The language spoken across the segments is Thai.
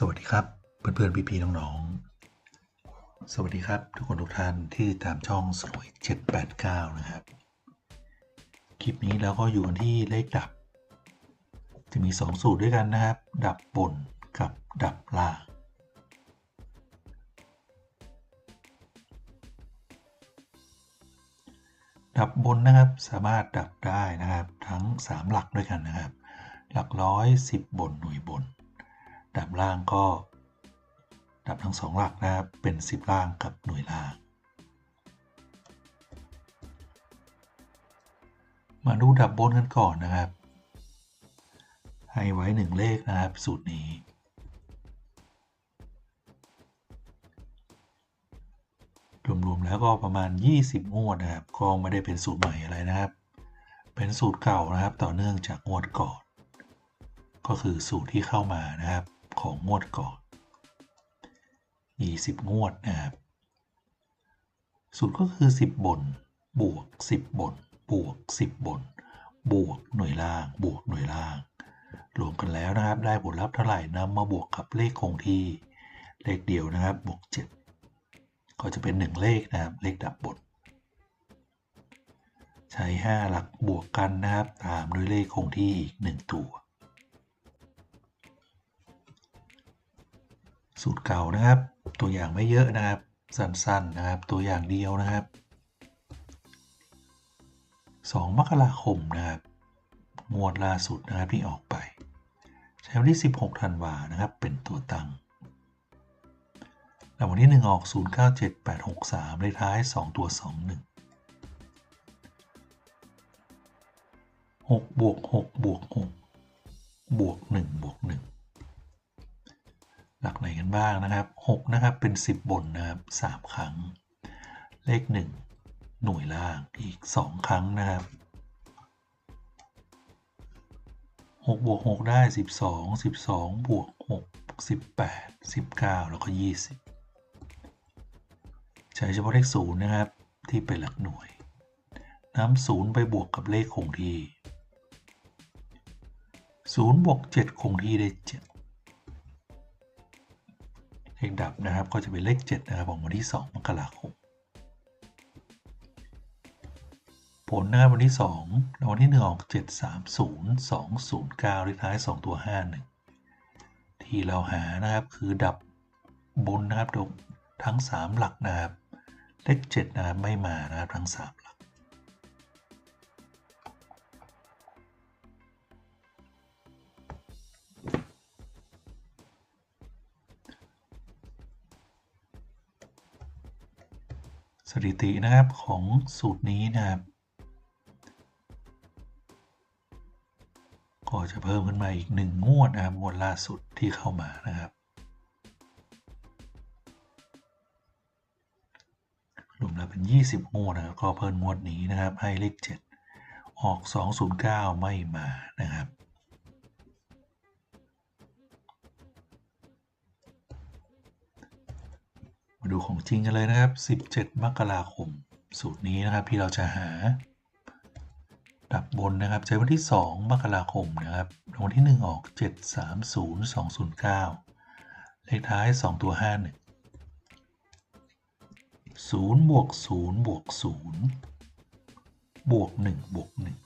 สวัสดีครับ เพื่อนๆพี่ๆน้องๆ สวัสดีครับ ทุกคนทุกท่านที่ตามช่องสวย789 นะครับ คลิปนี้เราก็อยู่กันที่เลขดับ จะมี 2 สูตรด้วยกันนะครับ ดับบนกับดับล่างดับบนนะครับสามารถดับได้นะครับทั้ง 3 หลักด้วยกันนะครับ หลักร้อย10 บนหน่วยบน ดับล่างก็ ดับทั้งสองหลักนะครับเป็น 10 ล่างกับหน่วยล่าง มาดูดับบนกันก่อนนะครับ ให้ไว้ 1 เลขนะครับ สูตรนี้ รวม ๆ แล้วก็ประมาณ 20 งวดนะครับ ก็ไม่ได้เป็นสูตรใหม่อะไรนะครับ เป็นสูตรเก่านะครับต่อเนื่องจากงวดก่อนก็คือสูตรที่เข้ามานะครับ ของงวดก่อน 20 งวดนะครับสูตรก็คือ 10 บน บวก 10 บน บวก 10 บน บวกหน่วยล่าง บวกหน่วยล่าง รวมกันแล้วนะครับ ได้ผลลัพธ์เท่าไหร่นำมาบวกกับเลขคงที่ เลขเดียวนะครับ บวก 7 ก็จะเป็น 1 เลขนะครับ เลขดับบนใช้ 5 หลักบวกกันนะครับ ตามด้วยเลขคงที่อีก 1 ตัว สูตรเก่านะครับ ตัวอย่างไม่เยอะนะครับ สั้นๆนะครับ ตัวอย่างเดียวนะครับ 2 มกราคมนะครับงวดล่าสุดนะครับที่ออกไป ใช้วันที่ 16ธันวานะครับ เป็นตัวตั้งแล้ววันที่ 1 ออก 097863 เลขท้าย 2 ตัว 21 6บวก6บวก6บวก1บวก1 หลักไหนกันบ้างนะครับ6นะครับเป็น 10 บนนะครับ 3 ครั้ง เลข 1 หน่วยล่างอีก 2 ครั้งนะครับ6บวก6ได้ 12 12บวก6 18 19 แล้วก็ 20 ใช้เฉพาะเลข0นะครับ ที่เป็นหลักหน่วยนำ0ไปบวกกับเลขคงที่0บวก7คงที่ได้ 7 ดับนะครับ ก็จะเป็นเลข7นะครับของวันที่ 2 มกราคม ผลนะครับวันที่2แล้ววันที่ 1 ออก 7 3 0 2 0 9เลขท้าย 2 ตัว 51 ที่เราหานะครับคือดับบนนะครับทั้ง 3 หลักนะครับ เลข7นะครับไม่มานะครับทั้ง 3 ถิตินะครับของสูตรนี้นะครับ ก็จะเพิ่มขึ้นมาอีก1งวดนะครับงวดล่าสุดที่เข้ามานะครับรวมแล้วเป็น 20งวดนะครับก็เพิ่มงวดนี้นะครับ ให้เลข7ออก 209 ไม่มานะครับ มาดูของจริงกันเลยนะครับ 17 มกราคม สูตรนี้นะครับที่เราจะหา ดับบนนะครับใช้วันที่ 2 มกราคมนะครับวันที่ 1 ออก 7 3 0 2 0 9 เลขท้าย 2 ตัว 51 0บวก0บวก0บวกหนึ่งบวกหนึ่ง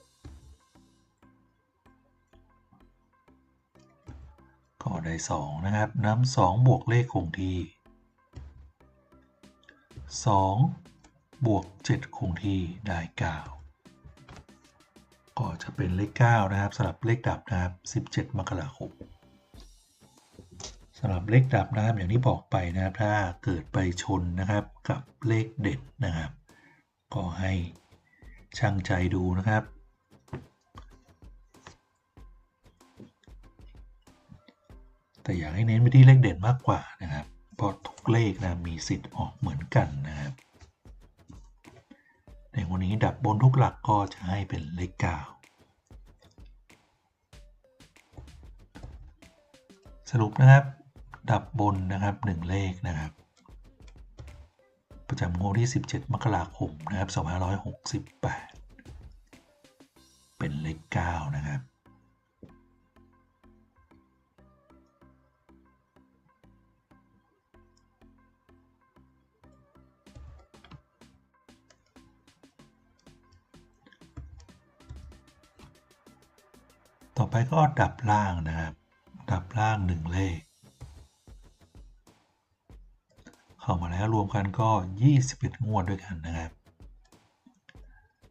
ก็ได้สองนะครับน้ำสองบวกเลขคงที่ สองบวกเจ็ดคงที่ได้เก้าก็จะเป็นเลขเก้านะครับสำหรับเลขดับนะครับสิบเจ็ดมกราคมสำหรับเลขดับนะครับอย่างที่บอกไปนะครับถ้าเกิดไปชนนะครับกับเลขเด็ดนะครับ ก็ให้ช่างใจดูนะครับ แต่อยากให้เน้นไปที่เลขเด่นมากกว่านะครับ เพราะทุกเลขนะมีสิทธิ์ออกเหมือนกันนะครับในวันนี้ดับบนทุกหลักก็จะให้เป็นเลข 9 สรุปนะครับ ดับบนนะครับ 1 เลขนะครับ ประจำงวดที่ 17 มกราคมนะครับ2568 เป็นเลข 9 นะครับ ต่อไปก็ดับล่างนะครับ ดับล่าง1เลข เข้ามาแล้วรวมกันก็ 21 งวดด้วยกันนะครับ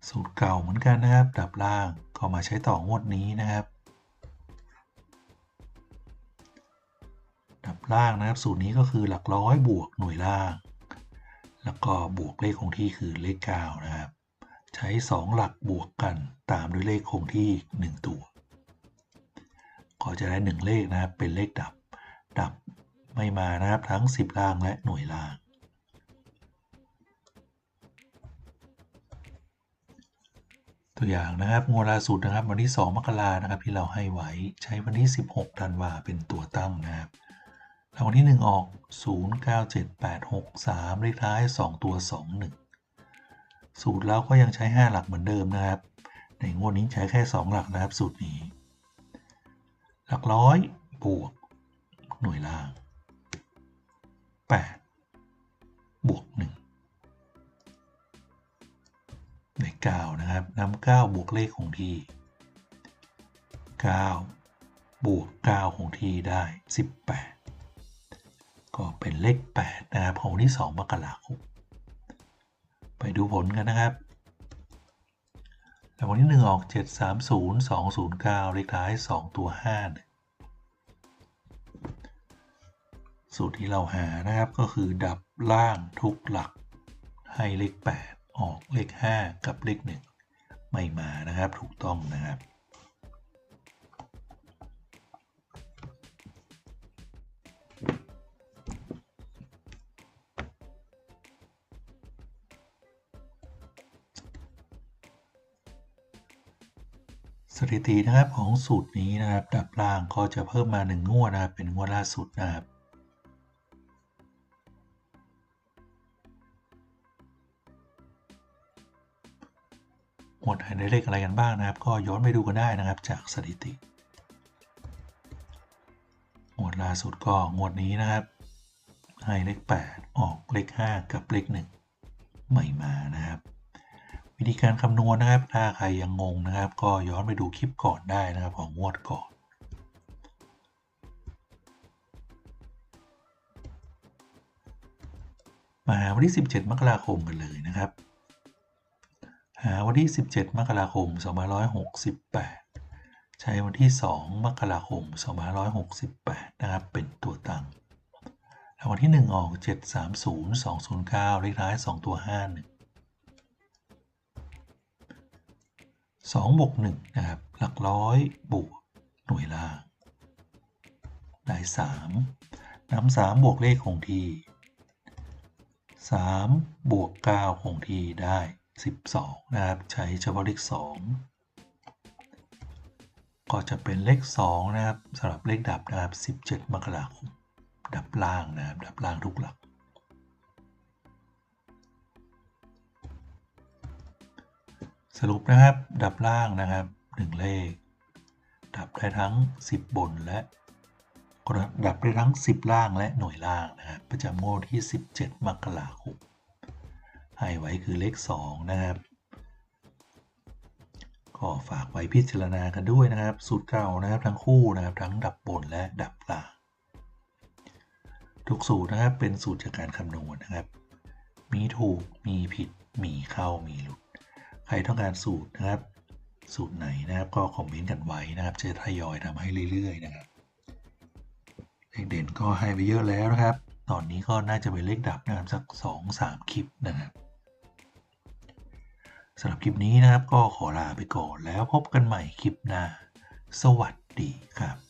สูตรเก่าเหมือนกันนะครับ ดับล่างก็มาใช้ต่องวดนี้นะครับ ดับล่างนะครับ สูตรนี้ก็คือหลักร้อยบวกหน่วยล่าง แล้วก็บวกเลขคงที่คือเลข9นะครับใช้ 2 หลักบวกกันตามด้วยเลขคงที่ 1 ตัว ก็จะได้ 1 เลขนะครับเป็นเลขดับ ดับไม่มานะครับทั้ง 10 ล่างและหน่วยล่าง ตัวอย่างนะครับงวดล่าสุดนะครับ วันที่ 2 มกรานะครับที่เราให้ไว้ใช้วันที่ 16ธันวาเป็นตัวตั้งนะครับรางวัลที่ 1 ออก 097863 เลขท้าย 2 ตัว 21 สูตรเราก็ยังใช้ 5 หลักเหมือนเดิมนะครับ ในงวดนี้ใช้แค่ 2 หลักนะครับสูตรนี้ หลักร้อยบวก หน่วยล่าง 8 บวก 1 ใน 9 นะครับนำ9บวกเลขคงที่ 9 บวก9คงที่ได้ 18 ก็เป็นเลข 8 นะครับของที่ 2 มกราคมไปดูผลกันนะครับ แต่ววันที่1ออก730 209เลขท้าย2ตัว5สูตรที่เราหานะครับก็คือดับล่างทุกหลัก ให้เลข 8 ออกเลข 5 กับเลข 1 ไม่มานะครับถูกต้องนะครับ ถิตินะครับของสูตรนี้นะครับ ดับล่างก็จะเพิ่มมา1งวดนะครับ เป็นงวดล่าสุดนะครับหมวดไหนได้เลขอะไรกันบ้างนะครับ ก็ย้อนไปดูกันได้นะครับ จากสถิติหมวดล่าสุดก็งวดนี้นะครับ ให้เลข 8 ออกเลข 5 กับเลข 1 ไม่มานะครับ วิธีการคำนวณนะครับ ถ้าใครยังงงนะครับ ก็ย้อนไปดูคลิปก่อนได้นะครับของงวดก่อน มาหาวันที่ 17 มกราคมกันเลยนะครับ หาวันที่ 17 มกราคม 2568 ใช้วันที่ 2 มกราคม 2568 นะครับ เป็นตัวตั้งรางวัลที่ 1 ออก 730 209 เลขท้าย 2 ตัว 51 2บวก1นะครับ หลักร้อยบวกหน่วยล่าง ได้ 3นำ3บวกเลขคงที่ 3 บวก 9 คงที่ได้ 12 นะครับ ใช้เฉพาะเลข 2 ก็จะเป็นเลข 2 นะครับสำหรับเลขดับนะครับ 17 มกราคม ดับล่างนะครับ ดับล่างทุกหลัก สรุปนะครับ ดับล่างนะครับ 1 เลข ดับได้ทั้ง 10 บนและดับได้ทั้ง 10 ล่างและหน่วยล่างนะครับประจำงวดที่ 17 มกราคมให้ไว้คือเลข 2 นะครับก็ฝากไว้พิจารณากันด้วยนะครับ สูตรเก่านะครับทั้งคู่นะครับทั้งดับบนและดับกลางทุกสูตรนะครับเป็นสูตรจากการคำนวณนะครับ มีถูกมีผิดมีเข้ามีหลุด ใครต้องการสูตรนะครับ สูตรไหนนะครับก็คอมเมนต์กันไว้นะครับ จะทยอยทำให้เรื่อยๆนะครับ เลขเด่นก็ให้ไปเยอะแล้วนะครับ ตอนนี้ก็น่าจะเป็นเลขดับนะครับสัก 2-3 คลิปนะครับสำหรับคลิปนี้นะครับก็ขอลาไปก่อนแล้วพบกันใหม่คลิปหน้า สวัสดีครับ